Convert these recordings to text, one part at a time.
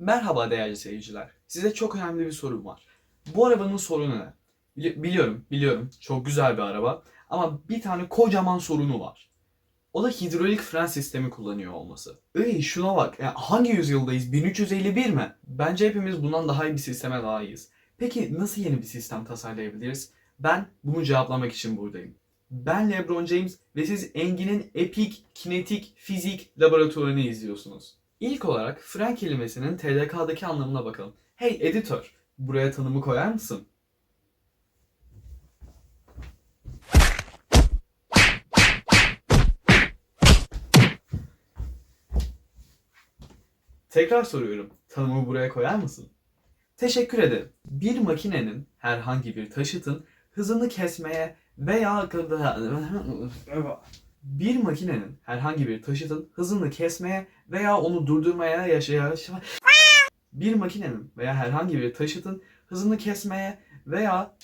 Merhaba değerli seyirciler. Size çok önemli bir sorum var. Bu arabanın sorunu ne? Bili- biliyorum, biliyorum. Çok güzel bir araba. Ama bir tane kocaman sorunu var. O da hidrolik fren sistemi kullanıyor olması. Ey şuna bak. Ya hangi yüzyıldayız? 1351 mi? Bence hepimiz bundan daha iyi bir sisteme layığız. Peki nasıl yeni bir sistem tasarlayabiliriz? Ben bunu cevaplamak için buradayım. Ben LeBron James ve siz Engin'in Epic Kinetik Fizik Laboratuvarını izliyorsunuz. İlk olarak fren kelimesinin TDK'daki anlamına bakalım. Hey editör, buraya tanımı koyar mısın? Tekrar soruyorum. Tanımı buraya koyar mısın? Teşekkür ederim. Bir makinenin herhangi bir taşıtın hızını kesmeye veya bir makinenin herhangi bir taşıtın hızını kesmeye veya onu durdurmaya yaşaya bir makinenin veya herhangi bir taşıtın hızını kesmeye veya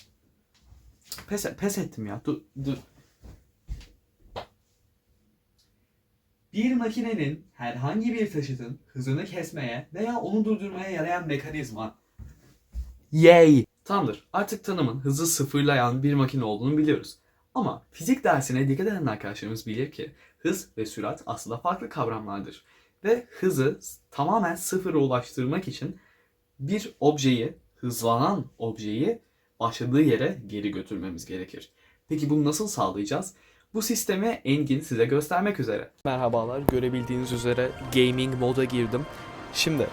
pes, pes ettim ya. Dur, dur. Bir makinenin herhangi bir taşıtın hızını kesmeye veya onu durdurmaya yarayan mekanizma. Yay! Tamamdır. Artık tanımın hızı sıfırlayan bir makine olduğunu biliyoruz. Ama fizik dersine dikkat eden arkadaşlarımız bilir ki hız ve sürat aslında farklı kavramlardır. Ve hızı tamamen sıfıra ulaştırmak için bir objeyi, hızlanan objeyi başladığı yere geri götürmemiz gerekir. Peki bunu nasıl sağlayacağız? Bu sistemi Engin size göstermek üzere. Merhabalar. Görebildiğiniz üzere gaming moda girdim. Şimdi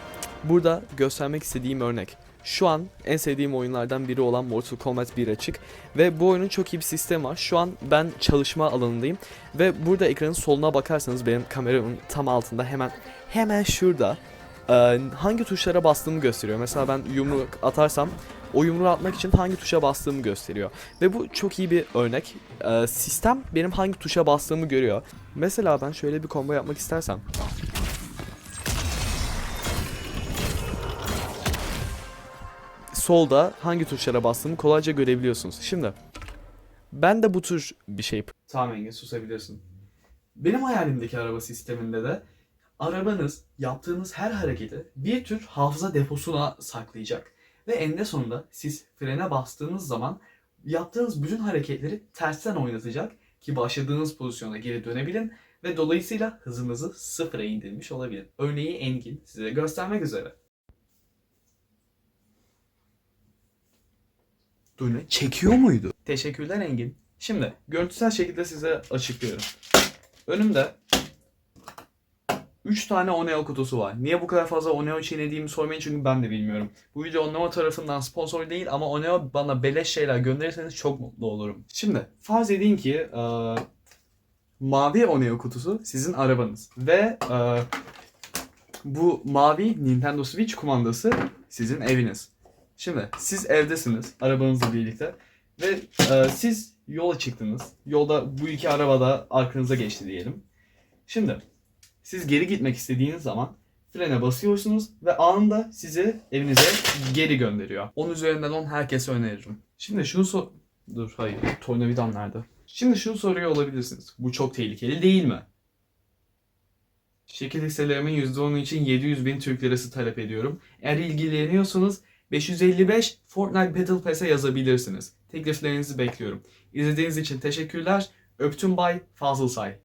burada göstermek istediğim örnek. Şu an en sevdiğim oyunlardan biri olan Mortal Kombat 1 açık ve bu oyunun çok iyi bir sistemi var. Şu an ben çalışma alanındayım ve burada ekranın soluna bakarsanız benim kameramın tam altında hemen hemen şurada e, hangi tuşlara bastığımı gösteriyor. Mesela ben yumruk atarsam o yumruğu atmak için hangi tuşa bastığımı gösteriyor. Ve bu çok iyi bir örnek. E, sistem benim hangi tuşa bastığımı görüyor. Mesela ben şöyle bir combo yapmak istersem. Solda hangi tuşlara bastığımı kolayca görebiliyorsunuz. Şimdi ben de bu tür bir şey Tamam Engin susabilirsin. Benim hayalimdeki araba sisteminde de arabanız yaptığınız her hareketi bir tür hafıza deposuna saklayacak. Ve eninde sonunda siz frene bastığınız zaman yaptığınız bütün hareketleri tersten oynatacak ki başladığınız pozisyona geri dönebilin ve dolayısıyla hızınızı sıfıra indirmiş olabilin. Örneği Engin size göstermek üzere. Ne? Çekiyor muydu? Teşekkürler Engin. Şimdi görüntüsel şekilde size açıklıyorum. Önümde 3 tane Oneo kutusu var. Niye bu kadar fazla Oneo çiğnediğimi sormayın çünkü ben de bilmiyorum. Bu video Oneo tarafından sponsor değil ama Oneo bana beleş şeyler gönderirseniz çok mutlu olurum. Şimdi farz edin ki e, mavi Oneo kutusu sizin arabanız ve e, bu mavi Nintendo Switch kumandası sizin eviniz. Şimdi siz evdesiniz arabanızla birlikte ve e, siz yola çıktınız. Yolda bu iki araba da arkanıza geçti diyelim. Şimdi siz geri gitmek istediğiniz zaman frene basıyorsunuz ve anında sizi evinize geri gönderiyor. 10 üzerinden 10 herkese öneririm. Şimdi şunu sor... Dur hayır. Tornavidan nerede? Şimdi şunu soruyor olabilirsiniz. Bu çok tehlikeli değil mi? Şekil hisselerimin %10'u için 700 bin Türk lirası talep ediyorum. Eğer ilgileniyorsanız 555 Fortnite Battle Pass'e yazabilirsiniz. Tekliflerinizi bekliyorum. İzlediğiniz için teşekkürler. Öptüm bay Fazıl Say.